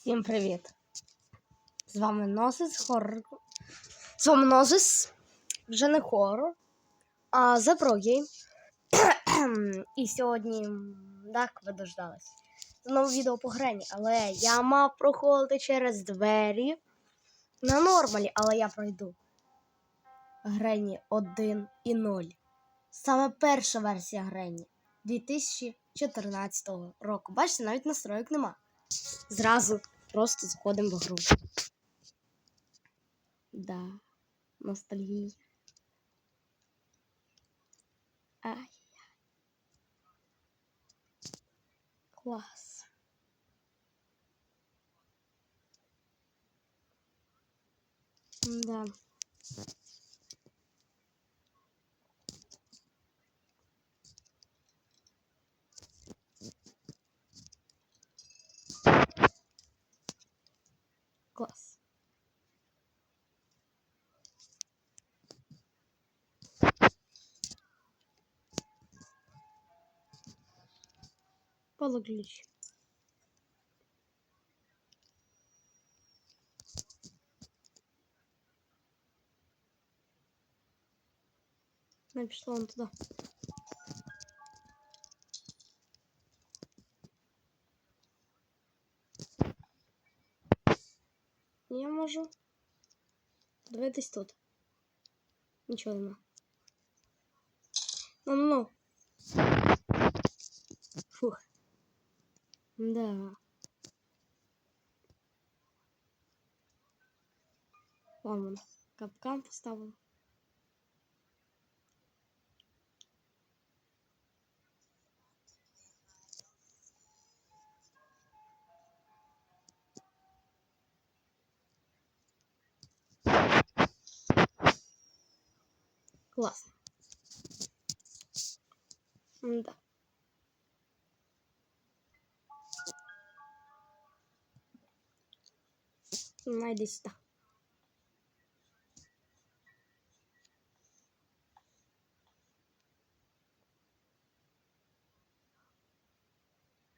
Всім привіт! З вами Нозис Хоррор. З вами Нозис. Вже не хоррор, а Game. І сьогодні, так, ви дождались. Знову відео по грені, але я мав проходити через двері на нормалі, але я пройду. Грені 1 і 0. Саме перша версія Грені 2014 року. Бачите, навіть настроїк нема. Зразу просто заходимо в гру. Да, ностальгія. Ай. Клас. Да. Клас. Пологліч. Ну, пішла он туди. Можу дивитись тут. Нічого нема. Ну, ну. Фух. Да. Вон він. Капкан поставив. Классно. Да. Найди сюда.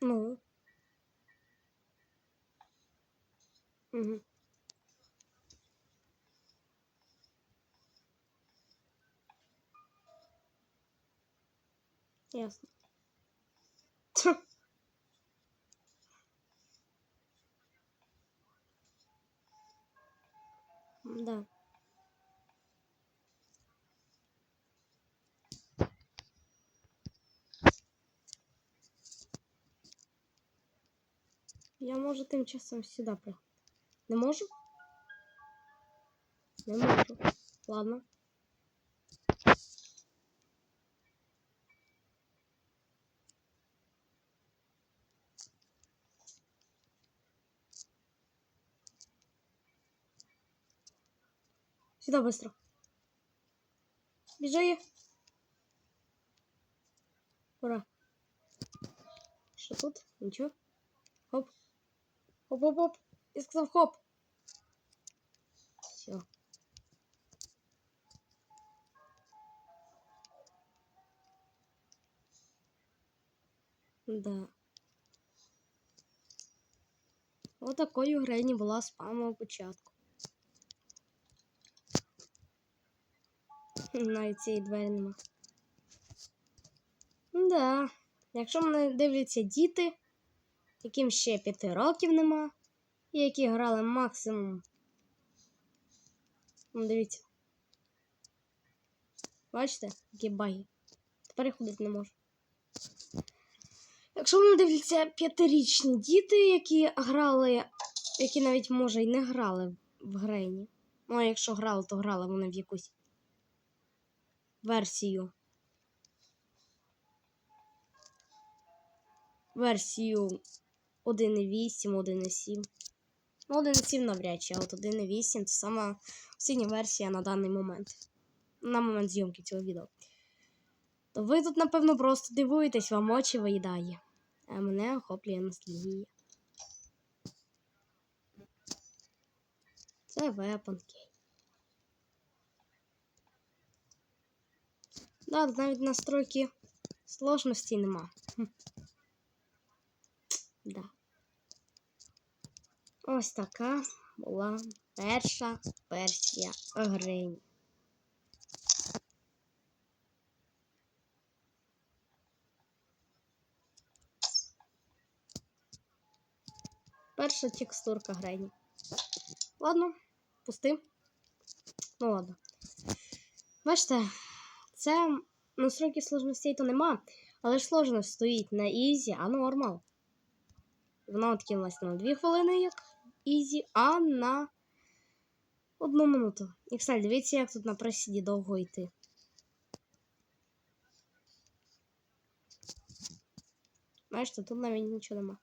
Ну. Угу. Ясно. Тьфу. Да. Я можу тим часом сюди приходити. Не можу? Не можу. Ладно. Сюда быстро. Бежи. Ура. Что тут? Ничего. Хоп. Хоп-хоп-хоп. Я сказал хоп. Все. Да. Вот такой у Грені була з самого початку. Навіть цієї нема. Да. Якщо мене дивляться діти, яким ще п'яти років нема, і які грали максимум. Ну, дивіться. Бачите, які баги. Тепер я ходити не можу. Якщо мене дивляться п'ятирічні діти, які грали, які навіть може і не грали в Грені. Ну, а якщо грали, то грали вони в якусь версію. Версію 1.8, 1.7. Ну, 1.7 навряд чи, а от 1.8 це сама синя версія на даний момент. На момент зйомки цього відео. То ви тут, напевно, просто дивуєтесь, вам очі виїдає. А мене охоплює ностальгія. Це вепонки. Да, навіть настройки сложності нема. Да. Ось така була перша версія гри. Перша текстурка Грені. Ладно, пусти. Ну ладно. Бачите, це ну, сроки сложностей то нема, але ж сложність стоїть на ізі, а нормал. Вона откинулась на 2 хвилини, як ізі, а на одну минуту. І, кстати, дивіться, як тут на пресіді довго йти. Бачите, тут навіть нічого нема.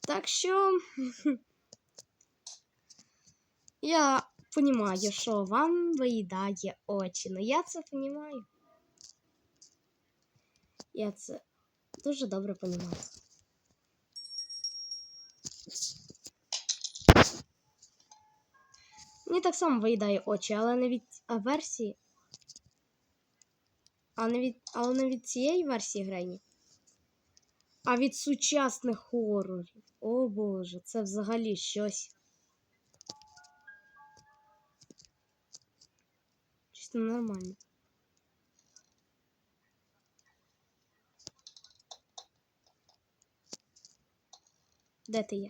Так що я розумію, що вам виїдає очі. Ну я це розумію. Я це дуже добре розумію. Мені так само виїдає очі, але не від версії. А не від, але не від цієї версії Грені. А від сучасних хорорів. О боже, це взагалі щось. Чисто нормально. Де ти є?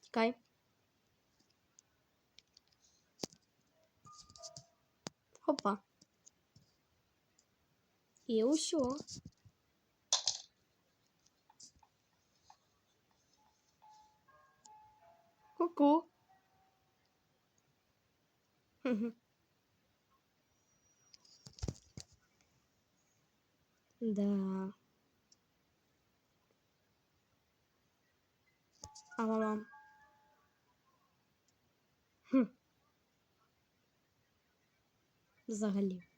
Тікай. Опа. І усьо. Ку-ку. Да. А мама. Хм. Взагалі.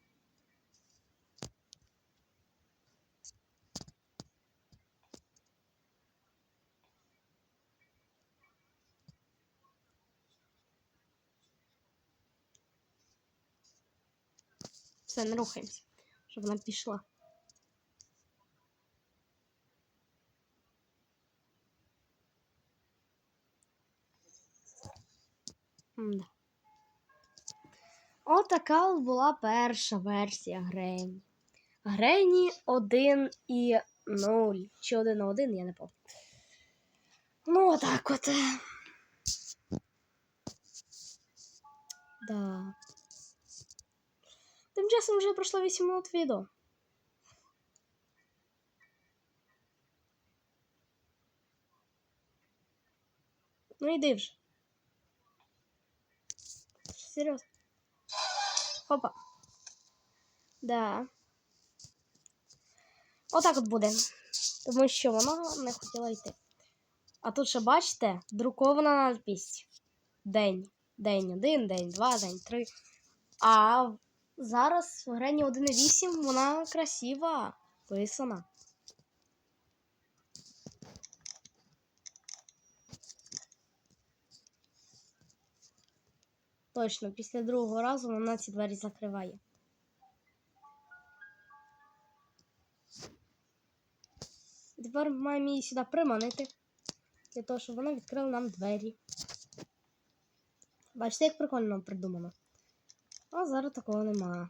Все, не рухаємося, щоб вона пішла. М-да. Отака була перша версія Грені. Грені 1 і 0. Чи 1 на 1, я не пам'ятаю. Ну, отак от. Да. Часом вже пройшло 8 минут відео. Ну іди вже. Серйозно. Опа. Да. Отак от буде. Тому що вона не хотіла йти. А тут ще бачите, друкована надпись. День. День один, день два, день три. А зараз в грені 1.8 вона красива писана. Точно, після другого разу вона ці двері закриває. Тепер маємо її сюди приманити, для того, щоб вона відкрила нам двері. Бачите, як прикольно придумано. А зараз такого немає.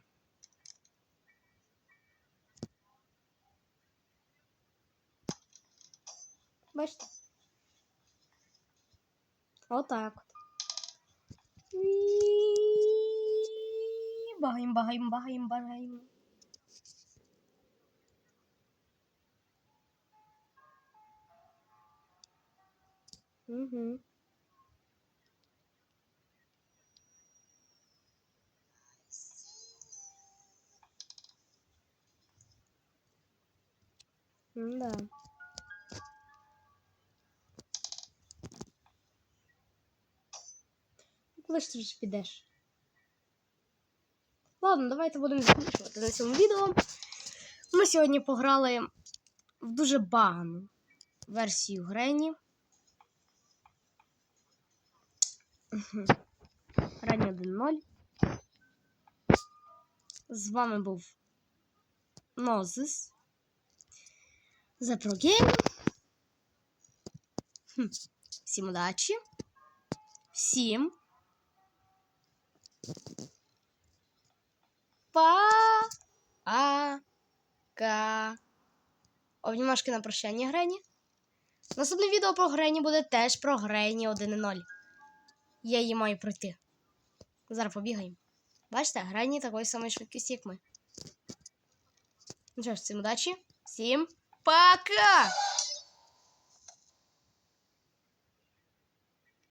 Бачите? Отак от. Багаємо, багаємо, багаємо, багаємо. Угу. Да. Коли ж ти ж підеш? Ладно, давайте будемо закінчувати на цьому відео. Ми сьогодні пограли в дуже багану версію Грені. Грені 1.0. З вами був Noses. Pro Game. Всім удачі. Всім. Па-а-ка. Обнімашки на прощання Грені. Наступне відео про Грені буде теж про Грені 1.0. Я її маю пройти. Зараз побігаємо. Бачите, Грені такої самої швидкості, як ми. Ну що ж, всім удачі. Всім пока!